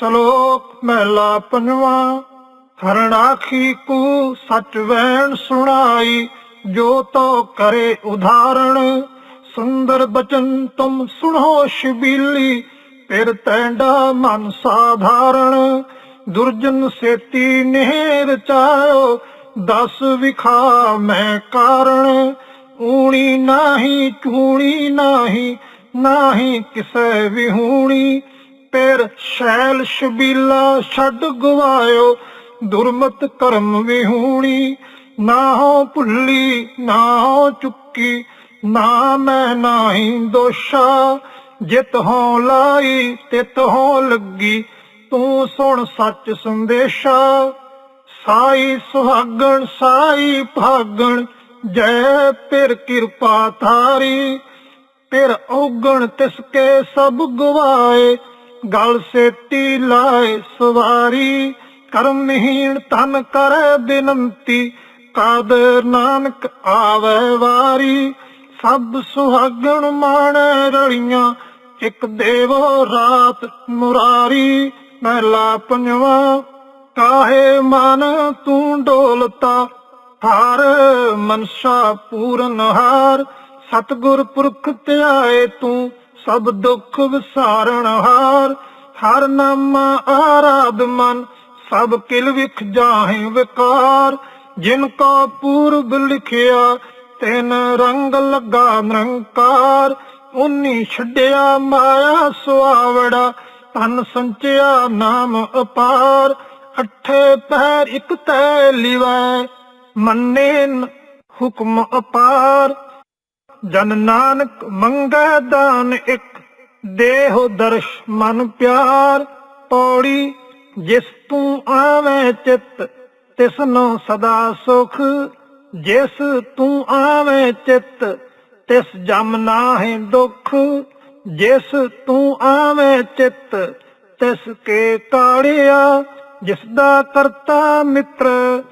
ਸ਼ਲੋਕ ਮਹਿਲਾ ਪੰਜਵਾਂ ਹਰਣਾਖੀ ਕੂ ਸਚ ਵੈਣ ਸੁਣਾਈ, ਜੋ ਤੋ ਕਰੇ ਉਦਾਹਰਣ, ਸੁੰਦਰ ਬਚਨ ਤੁਮ ਸੁਣੋ ਸ਼ਬੀਲੀ, ਫਿਰ ਤੈਂਡਾ ਮਨ ਸਾਧਾਰਣ, ਦੁਰਜਨ ਸੇਤੀ ਨਹਿਰ ਚਾਇਓ, ਦਸ ਵਿਖਾ ਮੈਂ ਕਾਰਣ, ਊਣੀ ਨਾਹੀ, ਚੂਣੀ ਨਾਹੀ ਨਾਹੀ ਕਿਸੈ ਵਿਹੂਣੀ ਪੇਰ ਸ਼ੈਲ ਸ਼ਬੀਲਾ ਛੱਡ ਗਵਾਇਓ, ਦੁਰਮਤ ਕਰਮ ਵਿਹੂਣੀ। ਨਾ ਹੋ ਭੁੱਲੀ, ਨਾ ਹੋ ਚੁੱਕੀ, ਨਾ ਮੈਂ ਨਾਹੀ ਦੋਸ਼ਾ। ਜਿਤ ਹੋ ਲਾਈ, ਤਿਤ ਹੋ ਲੱਗੀ, ਤੂੰ ਸੁਣ ਸੱਚ ਸੰਦੇਸ਼ਾ। ਸਾਈ ਸੁਹਾਗਣ, ਸਾਈ ਭਾਗਣ, ਜੈ ਪਿਰ ਕਿਰਪਾ ਥਾਰੀ ਪਿਰ ਔਗਣ ਤਿਸਕੇ ਸਭ ਗਵਾਏ ਗਲ ਸੇਤੀ ਲਾਏ ਸਵਾਰੀ ਕਰਮਹੀਣ ਤਨ ਕਰੈ ਬਿਨੰਤੀ, ਕਾਦਰ ਨਾਨਕ ਆਵੇ ਵਾਰੀ। ਸਭ ਸੁਹਾਗਣ ਮਾਣੈ ਰਲੀਆਂ, ਇੱਕ ਦੇਵੋ ਰਾਤ ਮੁਰਾਰੀ। ਮਹਿਲਾ ਪੰਜਵਾ, ਕਾਹੇ ਮਨ ਤੂੰ ਡੋਲਤਾ? ਹਰ ਮਨਸ਼ਾ ਪੂਰਨ ਹਾਰ, ਸਤਗੁਰ ਪੁਰਖ ਧਿਆਏ ਤੂੰ ਸਭ ਦੁੱਖ ਵਿਸਾਰਣ ਹਾਰ, ਹਰ ਨਾਮ ਆਰਾਧ ਮਨ, ਸਭ ਕਿਲ ਵਿਖ ਜਾਹੇ ਵਿਕਾਰ। ਜਿਨ ਕੋ ਪੂਰਬ ਲਿਖਿਆ, ਤਿਨ ਰੰਗ ਲੱਗਾ ਨਿਰੰਕਾਰ। ਉਨੀ ਛੱਡਿਆ ਮਾਇਆ ਸੁਆਵੜਾ ਤਨ ਸੰਚਿਆ ਨਾਮ ਅਪਾਰ। ਅਠੇ ਪੈਰ ਇਕ ਤੈ ਲਿਵੈ, ਮੰਨੇ ਹੁਕਮ ਅਪਾਰ। ਜਨ ਨਾਨਕ ਮੰਗੈ ਦਾਨ ਇੱਕ, ਦੇਹ ਦਰਸ਼ ਮਨ ਪਿਆਰ ਪੌੜੀ, ਜਿਸ ਤੂੰ ਆਵੇਂ ਚਿੱਤ ਤਿਸਨੋ ਸਦਾ ਸੁਖ, ਜਿਸ ਤੂੰ ਆਵੇਂ ਚਿੱਤ, ਤਿਸ ਜਮ ਨਾਹੀਂ ਦੁਖ, ਜਿਸ ਤੂੰ ਆਵੇਂ ਚਿੱਤ, ਤਿਸ ਕੇ ਕਾੜਿਆ, ਜਿਸ ਦਾ ਕਰਤਾ ਮਿੱਤਰ,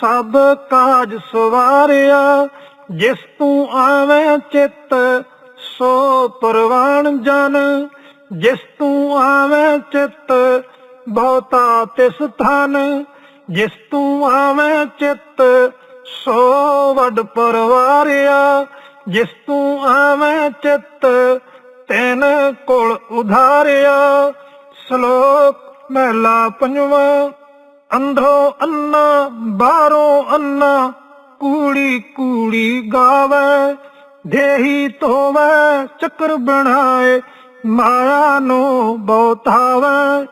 ਸਭ ਕਾਜ ਸਵਾਰਿਆ ਜਿਸ ਤੂੰ ਆਵੇਂ ਚਿੱਤ, ਸੋ ਪਰਵਾਨ ਜਨ। ਜਿਸ ਤੂੰ ਆਵੇਂ ਚਿੱਤ, ਬਹੁਤਾ ਤਿਸ ਥਨ ਜਿਸ ਤੂੰ ਆਵੇਂ ਚਿੱਤ, ਸੋ ਵੱਡ ਪਰਵਾਰਿਆ। ਜਿਸ ਤੂੰ ਆਵੇਂ ਚਿੱਤ, ਤੈਨ ਕੋਲ ਉਧਾਰਿਆ। ਸ਼ਲੋਕ ਮਹਿਲਾ ਪੰਜਵਾਂ ਅੰਧੋ ਅੰਨਾ, ਬਾਹਰੋਂ ਅੰਨਾ। ਕੂੜੀ ਕੂੜੀ ਗਾਵੇ, ਦੇਹੀ ਧੋਵੇ, ਚੱਕਰ ਬਣਾਏ, ਮਾਇਆ ਨੂੰ ਬਹੁਤਾਵੇ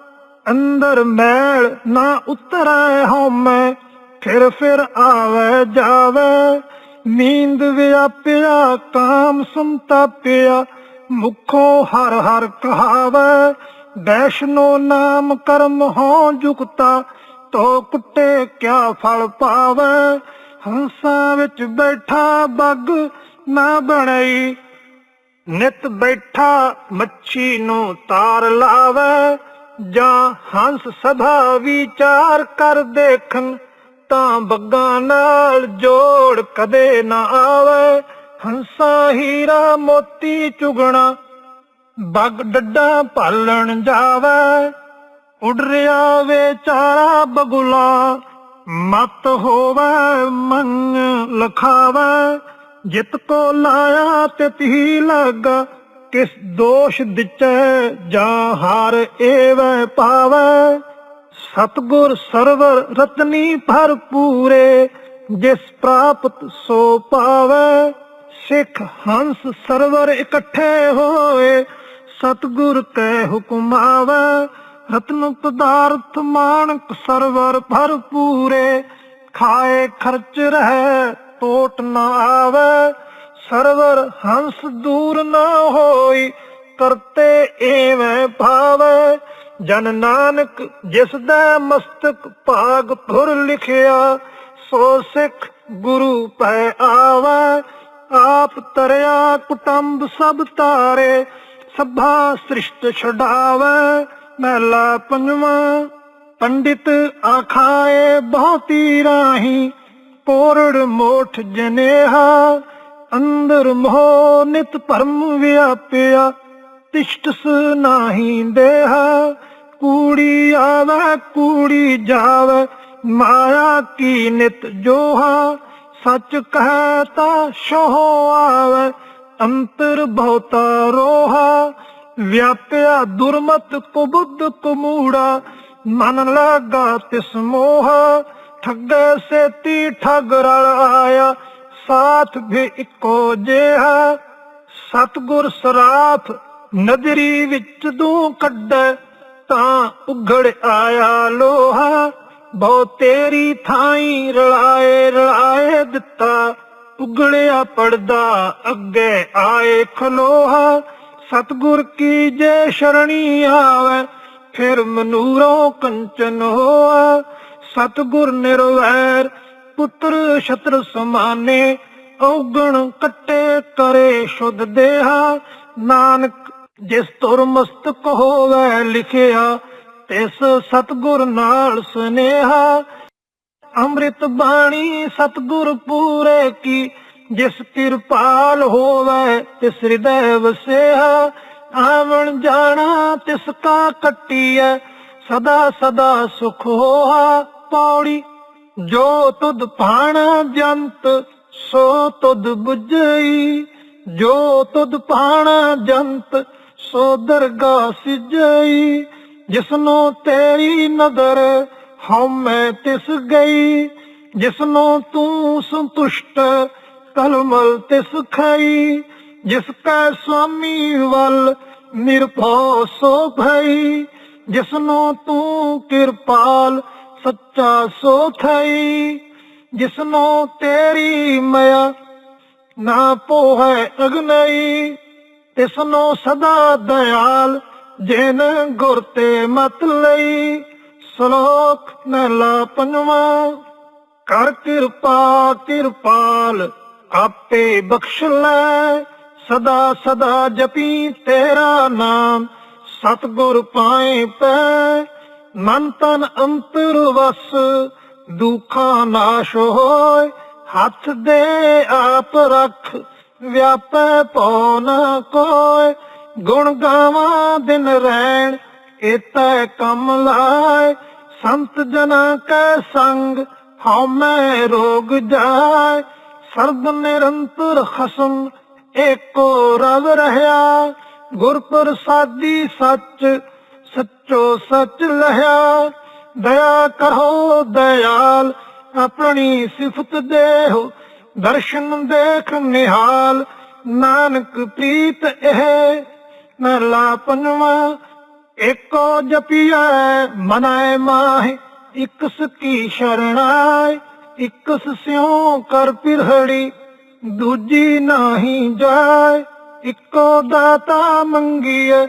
ਅੰਦਰ ਮੈਲ ਨਾ ਉਤਰੈ ਹਉਮੈ, ਫਿਰ ਫਿਰ ਆਵੇ ਜਾਵੇ। ਨੀਂਦ ਵਿਆਪਿਆ, ਕਾਮ ਸੰਤਾਪਿਆ, ਮੁਖੋਂ ਹਰ ਹਰ ਕਹਾਵੇ। ਵੈਸ਼ਨੋ ਨਾਮ ਕਰਮ ਹੋ ਜੁਗਤਾ, ਤੋ ਕੁੱਟੇ ਕਿਆ ਫਲ ਪਾਵੇ। ਹੰਸਾਂ ਵਿੱਚ ਬੈਠਾ ਬੱਗ ਨਾ ਬਣਈ। ਨਿਤ ਬੈਠਾ ਮੱਛੀ ਨੂੰ ਤਾਰ ਲਾਵੇ, ਜਾਂ ਹੰਸ ਸਭਾ ਵਿਚਾਰ ਕਰ ਦੇਖਣ, ਤਾਂ ਬੱਗਾਂ ਨਾਲ ਜੋੜ ਕਦੇ ਨਾ ਆਵੇ। ਹੰਸਾ ਹੀਰਾ ਮੋਤੀ ਚੁਗਣਾ, ਬੱਗ ਡੱਡਾ ਭਾਲਣ ਜਾਵੇ। ਉੱਡ ਰਿਆ ਵਿਚਾਰਾ ਬਗੁਲਾ ਮਤ ਹੋਵੇ, ਮੰਗ ਲਖਾਵੇ, ਜਿਤ ਕੋ ਲਾਇਆ ਤੇ ਤੀ ਕਿਸ ਦੋਸ਼ ਦਿਚੈ ਜਾਂ ਹਰ ਏਵੈ ਪਾਵੇ। ਸਤਗੁਰ ਸਰਵਰ ਰਤਨੀ ਭਰ ਪੂਰੇ, ਜਿਸ ਪ੍ਰਾਪਤ ਸੋ ਪਾਵੇ। ਸਿੱਖ ਹੰਸ ਸਰਵਰ ਇਕੱਠੇ ਹੋਏ, ਸਤਗੁਰ ਕੈ ਹੁਕਮ ਆਵੇ। ਰਤਨ ਪਦਾਰਥ ਮਾਨਕ ਸਰਵਰ ਭਰਪੂਰੇ, ਖਾਏ ਖਰਚ ਰਹਿ ਟੋਟ ਨਾ ਆਵੇ। ਸਰਵਰ ਹੰਸ ਦੂਰ ਨਾ ਹੋਈ ਕਰਤੇ ਏਵੇਂ ਭਾਵੇ। ਜਨ ਨਾਨਕ ਜਿਸ ਦਾ ਮਸਤਕ ਭਾਗ ਧੁਰ ਲਿਖਿਆ, ਸੋ ਸਿੱਖ ਗੁਰੂ ਪੈ ਆਵੇ। ਆਪ ਤਰਿਆ ਕੁਟੰਬ ਸਭ ਤਾਰੇ, ਸਭਾ ਸ੍ਰਿਸ਼ਟ ਛਡਾਵੇ। ਮਹਿਲਾ ਪੰਜਵਾਂ ਪੰਡਿਤ ਆਖਾਏ ਬਹੁਤੀ ਰਾਹੀ ਕੋਰੜ ਮੋਠ ਜਨੇਹਾ, ਅੰਦਰ ਮੋਹ ਨਿਤ ਭਰਮ ਵਿਆਪਿਆ, ਤਿਸ਼ਟਸ ਨਾਹੀ ਦੇਹਾ, ਕੂੜੀ ਆਵੇ, ਕੂੜੀ ਜਾਵੇ, ਮਾਇਆ ਕੀ ਨਿਤ ਜੋਹਾ, ਸੱਚ ਕਹੈ ਤਾ ਸ਼ੋਹ ਆਵੇ, ਅੰਤਰ ਬਹੁਤਾ ਰੋਹਾ ਵਿਆਪਿਆ ਦੁਰਮਤ ਕੁਬੁੱਧ ਕੁਮੂੜਾ ਮਨ ਲਾਗਾ ਤਿਸ ਮੋਹ, ਠੱਗੇ ਸੇਤੀ ਠੱਗ ਰਲ ਆਇਆ, ਸਾਥ ਵੀ ਇੱਕੋ ਜਿਹਾ। ਸਤਗੁਰ ਸਰਾਫ ਨਦਰੀ ਵਿੱਚ ਤੂੰ ਕੱਢੈ, ਤਾਂ ਉਗੜ ਆਇਆ ਲੋਹਾ। ਬਹੁ ਤੇਰੀ ਥਾਈ ਰਲਾਏ ਰਲਾਏ ਦਿੱਤਾ, ਉਗੜਿਆ ਪੜਦਾ ਅੱਗੇ ਆਏ ਖਲੋਹਾ। ਸਤਗੁਰ ਕੀ ਜੇ ਸ਼ਰਣੀ ਆਵੇ, ਫਿਰ ਮਨੂਰੋਂ ਕੰਚਨ ਹੋਆ ਸਤਗੁਰ ਨਿਰਵੈਰ, ਪੁੱਤਰ ਛਤਰ ਸਮਾਨੇ, ਔਗਣ ਕੱਟੇ ਕਰੇ ਸ਼ੁੱਧ ਦੇਹਾ। ਨਾਨਕ ਜਿਸ ਤੁਰ ਮਸਤਕ ਹੋਵੇ ਲਿਖਿਆ, ਤਿਸ ਸਤਗੁਰ ਨਾਲ ਸੁਨੇਹਾ। ਅੰਮ੍ਰਿਤ ਬਾਣੀ ਸਤਗੁਰ ਪੂਰੇ ਕੀ ਜਿਸ ਕਿਰਪਾਲ ਹੋਵੇ, ਤਿਸ ਹਿਰਦੈ ਵਸਿਆ ਆਵਣ ਜਾਣਾ ਤਿਸ ਕਾ ਕੱਟੀਐ, ਸਦਾ ਸਦਾ ਸੁਖ ਹੋਆ ਪੌੜੀ। ਜੋ ਤੁਧ ਭਾਣਾ ਜੰਤ, ਸੋ ਤੁਧ 부ਝਈ ਜੋ ਤੁਧ ਭਾਣਾ ਜੰਤ, ਸੋ ਦਰਗਾ ਸਿਜਈ। ਜਿਸਨੂੰ ਤੇਰੀ ਨਦਰ ਹਉਮੈ ਤਿਸ ਗਈ, ਜਿਸਨੂੰ ਤੂੰ ਸੰਤੁਸ਼ਟ ਕਲਮਲ ਤਿਸ ਖਾਈ ਜਿਸ ਕੈ ਸੁਆਮੀ ਵੱਲ ਨਿਰਭਉ ਸੋ ਭਈ, ਜਿਸਨੂੰ ਤੂੰ ਕਿਰਪਾਲ ਸੱਚਾ ਸੋ ਥਈ, ਜਿਸਨੂੰ ਤੇਰੀ ਮਇਆ ਨਾ ਪੋਹੈ ਅਗਨਈ, ਤਿਸਨੂੰ ਸਦਾ ਦਇਆਲ ਜਿਨ ਗੁਰ ਤੇ ਮਤ ਲਈ, ਸ਼ਲੋਕ ਮਹਿਲਾ ਪੰਜਵਾਂ, ਕਰ ਕਿਰਪਾ ਕਿਰਪਾਲ ਆਪੇ ਬਖਸ਼ ਲੈ, ਸਦਾ ਸਦਾ ਜਪੀ ਤੇਰਾ ਨਾਮ, ਸਤਗੁਰ ਪਾਏ ਪੈ। ਮਨ ਤਨ ਅੰਤਰ ਵਸ, ਦੁਖਾਂ ਨਾਸ਼ ਹੋਏ। ਹੱਥ ਦੇ ਆਪ ਰੱਖ, ਵਿਆਪੈ ਪਉ ਨ ਕੋਇ ਗੁਣ ਗਾਵਾਂ ਦਿਨ ਰਹਿਣ ਇਤੈ ਕਮ ਲਾਇ ਸੰਤ ਜਨਾਂ ਕੈ ਸੰਗ, ਹਉ ਮੈਂ ਰੋਗ ਜਾਏ। ਸਰਦ ਨਿਰੰਤਰ ਖਸਮ ਏਕੋ ਰਵ ਰਹਾ ਗੁਰ ਪ੍ਰਸਾਦੀ ਸੱਚ, ਸੱਚੋ ਸੱਚ ਲਹਿਆ। ਦਇਆ ਕਰੋ ਦਇਆਲ, ਆਪਣੀ ਸਿਫਤ ਦੇਹੋ। ਦਰਸ਼ਨ ਦੇਖ ਨਿਹਾਲ, ਨਾਨਕ ਪ੍ਰੀਤ ਇਹ। ਮਹਲਾ ਪੰਜਵਾਂ ਏਕੋ ਜਪੀਐ, ਮਨਾਏ ਮਾਹਿ, ਇਕਸ ਕੀ ਸ਼ਰਣਾਇ ਇਕਸ ਸਿਉ ਕਰ ਪਿਰਹੜੀ, ਦੂਜੀ ਨਾਹੀ ਜਾਏ। ਇੱਕੋ ਦਾਤਾ ਮੰਗੀਐ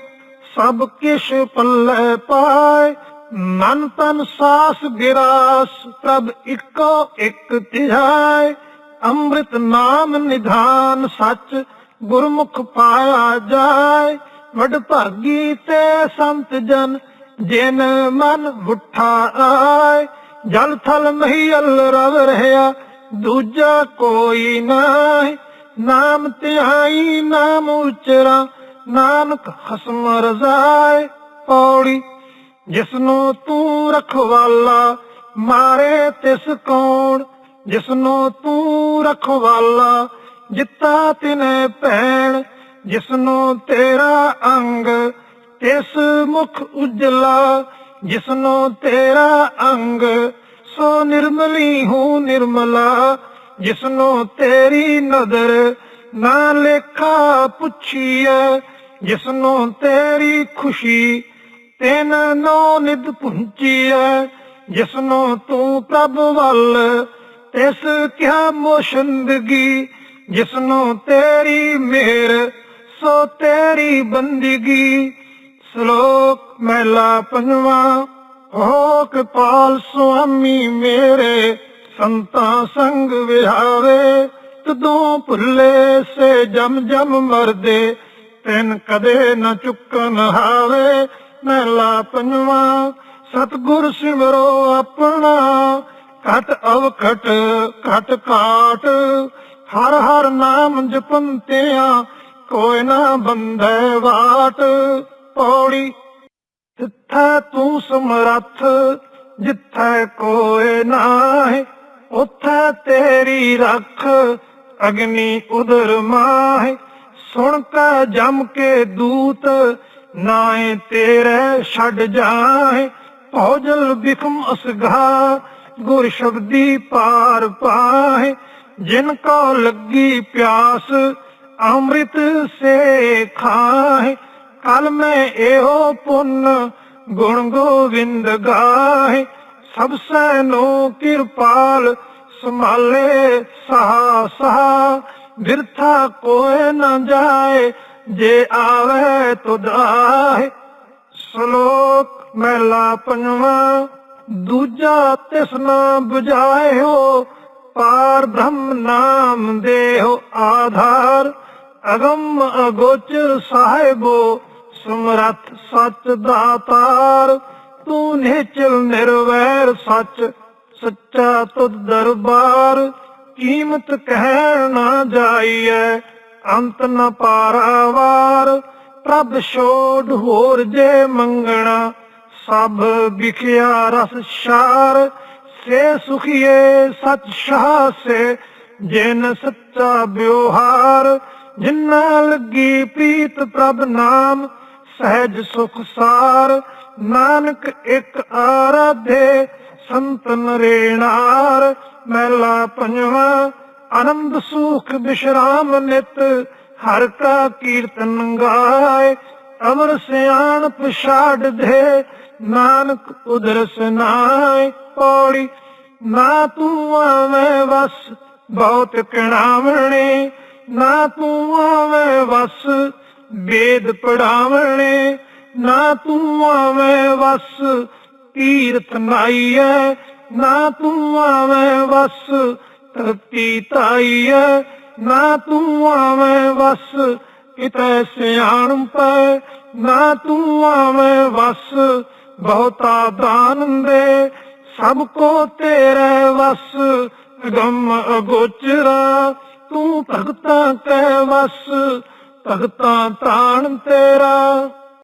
ਸਭ ਕਿਛ ਪੱਲੇ ਪਾਏ। ਮਨ ਤਨ ਸਾਸ ਗਿਰਾਸ ਪ੍ਰਭ ਇੱਕੋ ਇੱਕ ਤਿਹਾਏ ਅੰਮ੍ਰਿਤ ਨਾਮ ਨਿਧਾਨ ਸੱਚ ਗੁਰਮੁਖ ਪਾਇਆ ਜਾਏ। ਵਡ ਭਾਗੀ ਤੇ ਸੰਤ ਜਨ, ਜਿਨ ਮਨ ਬੁੱਠਾ ਆਏ। ਜਲ ਥਲ ਮਹੀਲ ਰਵ ਰਹਿਆ, ਦੂਜਾ ਕੋਈ ਨਾਹੀ। ਨਾਮ ਧਿਆਈ ਨਾਮ ਉਚਰਾ, ਨਾਨਕ ਹਸਮ ਰਜ਼ਾਏ ਪੌੜੀ। ਜਿਸਨੂੰ ਤੂੰ ਰਖਵਾਲਾ, ਮਾਰੇ ਤਿਸ ਕੌਣ। ਜਿਸਨੂੰ ਤੂੰ ਰਖਵਾਲਾ, ਜਿੱਤਾ ਤਿਨੇ ਭੈਣ। ਜਿਸਨੂੰ ਤੇਰਾ ਅੰਗ, ਤਿਸ ਮੁਖ ਉਜਲਾ। ਜਿਸਨੂੰ ਤੇਰਾ ਅੰਗ ਸੋ ਨਿਰਮਲੀ ਹੂੰ ਨਿਰਮਲਾ, ਜਿਸਨੂੰ ਤੇਰੀ ਨਦਰ ਨਾ ਲੇਖਾ ਪੁੱਛੀਐ, ਜਿਸਨੂੰ ਤੇਰੀ ਖੁਸ਼ੀ ਤੈਨ ਨੋ ਨਿਦ ਪੁੰਚੀਐ, ਜਿਸਨੂੰ ਤੂੰ ਪ੍ਰਭ ਵੱਲ ਤਿਸ ਕਿਆ ਮੋਸ਼ੰਦਗੀ, ਜਿਸਨੂੰ ਤੇਰੀ ਮਿਹਰ ਸੋ ਤੇਰੀ ਬੰਦਗੀ। ਸ਼ਲੋਕ ਮਹਿਲਾ ਪੰਜਵਾਂ ਹੋ ਕਿਰਪਾਲ ਸੁਆਮੀ ਮੇਰੇ, ਸੰਤਾਂ ਸੰਗ ਵਿਹਾਰੇ ਤਦੋਂ ਭੁੱਲੇ ਸੇ ਜਮ ਜਮ ਮਰਦੇ, ਤੈਨ ਕਦੇ ਨਾ ਚੁੱਕਨ ਹਾਵੇ ਮਹਿਲਾ ਪੰਜਵਾਂ, ਸਤਗੁਰ ਸਿਮਰੋ ਆਪਣਾ, ਘਟ ਅਵਖਟ, ਘਟ ਕਾਟ ਹਰ ਹਰ ਨਾਮ ਜਪੰਤਿਆਂ, ਕੋਈ ਨਾ ਬੰਧੈ ਵਾਟ। ਪੌੜੀ ਤਿੱਥੈ ਤੂੰ ਸਮਰੱਥ, ਜਿੱਥੈ ਕੋਏ ਨਾਹੀ, ਉਥੈ ਤੇਰੀ ਰੱਖ, ਅਗਨੀ ਉਦਰ ਮਾਹੇ। ਸੁਣ ਕੇ ਜਮ ਕੇ ਦੂਤ ਨਾਏ ਤੇਰੇ ਛੱਡ ਜਾਏ ਭੋਜਲ ਬਿਖਮ ਅਸਗਾ ਗੁਰ ਸ਼ਬਦੀ ਪਾਰ ਪਾਏ ਜਿਨ ਕੋ ਲੱਗੀ ਪਿਆਸ, ਅੰਮ੍ਰਿਤ ਸੇ ਖਾਏ ਕਲ ਮੈਂ ਇਹੋ ਪੁੰਨ, ਗੁਣ ਗੋਵਿੰਦ ਗਾਏ ਸਭ ਸੈ ਕਿਰਪਾਲ, ਸੰਭਾਲੇ ਸਹਾ ਸਹਾ ਬਿਰਥਾ ਕੋਏ ਨਾ ਜਾਏ, ਜੇ ਆਵੇ ਤੁਧ ਸ਼ਲੋਕ ਮਹਿਲਾ ਪੰਜਵਾਂ, ਦੂਜਾ ਤਿਸਨਾ 부ਝਾਇਓ ਪਾਰ ਬ੍ਰਹਮ ਨਾਮ ਦੇਹੁ ਆਧਾਰ। ਅਗੰਮ ਅਗੋਚਰ ਸਾਹਿਬੋ ਸਮਰੱਥ ਸੱਚ ਦਾਤਾਰ, ਤੂੰ ਨਿਚਲ ਨਿਰਵੈਰ ਸੱਚ, ਸੱਚਾ ਤੁਧ ਦਰਬਾਰ। ਕੀਮਤ ਕਹਿ ਨਾ ਜਾਈਐ, ਅੰਤ ਨ ਪਾਰਾਵਾਰ। ਪ੍ਰਭ ਛੋੜ ਹੋਰ ਜੇ ਮੰਗਣਾ, ਸਭ ਵਿਖਿਆ ਰਸ ਸ਼ਾਰ ਸੇ ਸੁਖੀਏ ਸਚ ਸ਼ਾਹ ਸੇ ਜਿਨ ਸੱਚਾ ਵਿਵਹਾਰ। ਜਿਨਾ ਲੱਗੀ ਪ੍ਰੀਤ ਪ੍ਰਭ ਨਾਮ ਸਹਿਜ ਸੁਖ ਸਾਰ, ਨਾਨਕ ਇੱਕ ਆਰਾਧੇ, ਸੰਤਨ ਰੇਣਾਰ, ਮਹਿਲਾ ਪੰਜਵਾ, ਆਨੰਦ ਸੁਖ ਵਿਸ਼ਰਾਮ ਨਿਤ, ਹਰ ਕਾ ਕੀਰਤਨ ਗਾਏ, ਅਮਰ ਸਿਆਣ ਪਛਾੜ ਦੇ, ਨਾਨਕ ਉਦਰ ਸੁਨਾਏ ਪੌੜੀ, ਨਾ ਤੂੰ ਆਵੇਂ ਵਸ, ਬਹੁਤ ਕਣਾਵਣੇ, ਨਾ ਤੂੰ ਆਵੇਂ ਵਸ ਵੇਦ ਪੜਾਵਣੇ ਨਾ ਤੂੰ ਆਵੇਂ ਵਸ ਕੀਰਤ ਨਾਈਐ, ਨਾ ਤੂੰ ਆਵੇਂ ਵਸ, ਧਰਤੀ ਤਾਈਐ ਨਾ ਤੂੰ ਆਵੇਂ ਵਸ, ਕਿਤੇ ਸਿਆਣ ਪੈ, ਨਾ ਤੂੰ ਆਵੇਂ ਵਸ, ਬਹੁਤਾ ਦਾਨ ਦੇ, ਸਭ ਕੋ ਤੇਰੇ ਵਸ ਗਮ ਅਗੋਚਰਾ, ਤੂੰ ਭਗਤਾਂ ਕੈ ਵਸ ਭਗਤਾਂ ਤਾਣ ਤੇਰਾ।